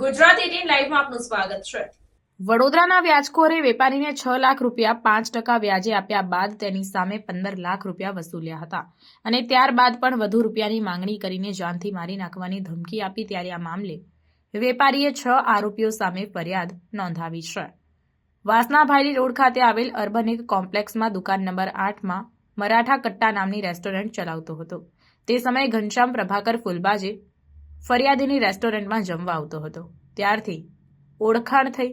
Gujarat eighteen લાઈવમાં આપનું સ્વાગત છે. વડોદરાના વ્યાજખોરે વેપારીને છ લાખ રૂપિયા પાંચ ટકા વ્યાજે આપ્યા બાદ તેની સામે પંદર લાખ રૂપિયા વસૂલ્યા હતા. અને ત્યારબાદ પણ વધુ રૂપિયાની માંગણી કરીને જાનથી મારી નાખવાની ધમકી આપી ત્યારે આ મામલે વેપારીએ છ આરોપીઓ સામે ફરિયાદ નોંધાવી છે. વાસના ભાયલી રોડ ખાતે આવેલ અર્બનિક કોમ્પ્લેક્સમાં દુકાન નંબર આઠમાં મરાઠા કટ્ટા નામની રેસ્ટોરન્ટ ચલાવતો હતો. તે સમયે ઘનશ્યામ પ્રભાકર ફુલબાજે ફરિયાદીની રેસ્ટોરન્ટમાં જમવા આવતો હતો. ત્યારથી ઓળખાણ થઈ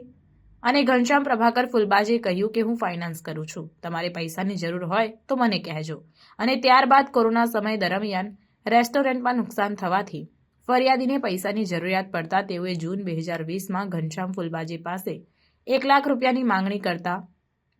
અને ઘનશ્યામ પ્રભાકર ફુલબાજે કહ્યું કે હું ફાઇનાન્સ કરું છું. તમારે પૈસાની જરૂર હોય તો મને કહેજો. અને ત્યારબાદ કોરોના સમય દરમિયાન રેસ્ટોરન્ટમાં નુકસાન થવાથી ફરિયાદીને પૈસાની જરૂરિયાત પડતા તેઓએ જૂન બે હજાર વીસમાં ઘનશ્યામ ફુલબાજી પાસે એક લાખ રૂપિયાની માંગણી કરતા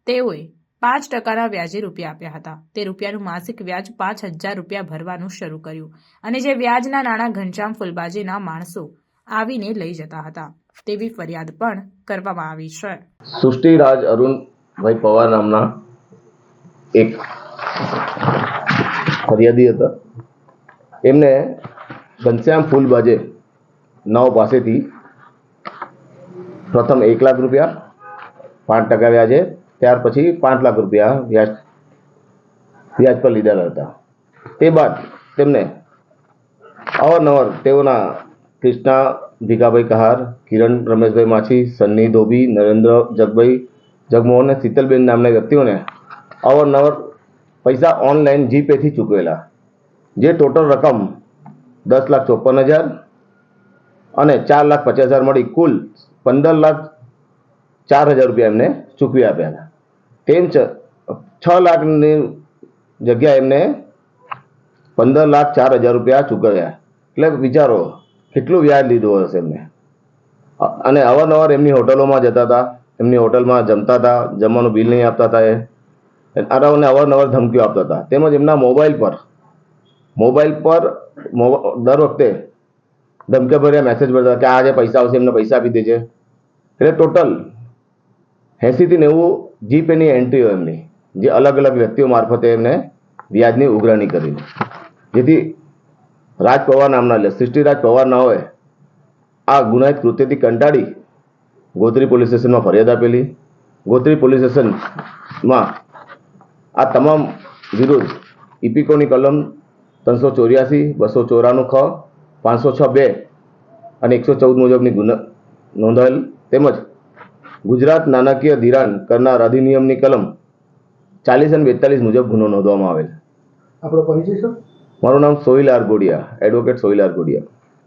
તેઓએ પાંચ ટકાના વ્યાજે રૂપિયા આપ્યા હતા. તે રૂપિયાનું માસિક વ્યાજ પાંચ હજાર રૂપિયા ભરવાનું શરૂ કર્યું અને જે વ્યાજના નાણાં ઘનશ્યામ ફુલબાજીના માણસો આવીને લઈ જતા હતા. તેવી ફરિયાદ પણ કરવામાં આવી છે. સૃષ્ટિરાજ અરુણભાઈ પવાર નામના એક ફરિયાદી હતા. એમને ઘનશ્યામ ફૂલબાજે નવ પાસેથી પ્રથમ એક લાખ રૂપિયા, પાંચ ટકા વ્યાજે ત્યાર પછી પાંચ લાખ રૂપિયા વ્યાજ વ્યાજ પર લીધેલા હતા. તે બાદ તેમને અવારનવાર તેઓના કૃષ્ણા, ભીખાભાઈ કહાર, કિરણ, રમેશભાઈ માછી, સન્ની ધોબી, નરેન્દ્ર જગભાઈ, જગમોહન અને શીતલબેન નામના વ્યક્તિઓને અવારનવાર પૈસા ઓનલાઈન જીપેથી ચૂકવેલા, જે ટોટલ રકમ દસ લાખ ચોપન હજાર અને ચાર લાખ પચાસ હજાર મળી. કુલ પંદર લાખ ચાર હજાર રૂપિયા એમને ચૂકવી આપ્યા હતા. તેમ છ લાખની જગ્યાએ એમને પંદર લાખ ચાર હજાર રૂપિયા ચૂકવ્યા. એટલે વિચારો, કેટલું વ્યાજ લીધું હશે એમને? અને અવારનવાર એમની હોટલોમાં જતા હતા, એમની હોટલમાં જમતા હતા, જમવાનું બિલ નહીં આપતા હતા એ. આરાઓને અવારનવાર ધમકીઓ આપતા હતા. તેમજ એમના મોબાઈલ પર મોબાઈલ પર દર વખતે ધમકીભર્યા મેસેજ ભરતા કે આજે પૈસા આવશે, એમને પૈસા આપી દેજે. એટલે ટોટલ એંસીથી નેવું જીપેની એન્ટ્રીઓ એમની, જે અલગ અલગ વ્યક્તિઓ મારફતે એમને વ્યાજની ઉઘરાણી કરી જેથી રાજ પવાર નામના લે, સૃષ્ટિરાજ પવાર ના હોય, આ ગુનાહિત કૃત્યથી કંટાળી ગોત્રી પોલીસ સ્ટેશનમાં ફરિયાદ આપેલી. ગોત્રી પોલીસ સ્ટેશનમાં આ તમામ વિરુદ્ધ ઇપિકોની કલમ ત્રણસો ચોર્યાસી, બસો ચોરાણું ખ, પાંચસો છ બે અને એકસો ચૌદ મુજબની ગુના નોંધાયેલ. તેમજ ગુજરાત નાણાકીય ધિરાણ કરનાર અધિનિયમની કલમ ચાલીસ અને બેતાલીસ મુજબ ગુનો નોંધવામાં આવેલ. આપણો પરિચય શું મારું નામ સોહિલ આરગોડિયા એડવોકેટ સોહિલ આર ગોડિયા.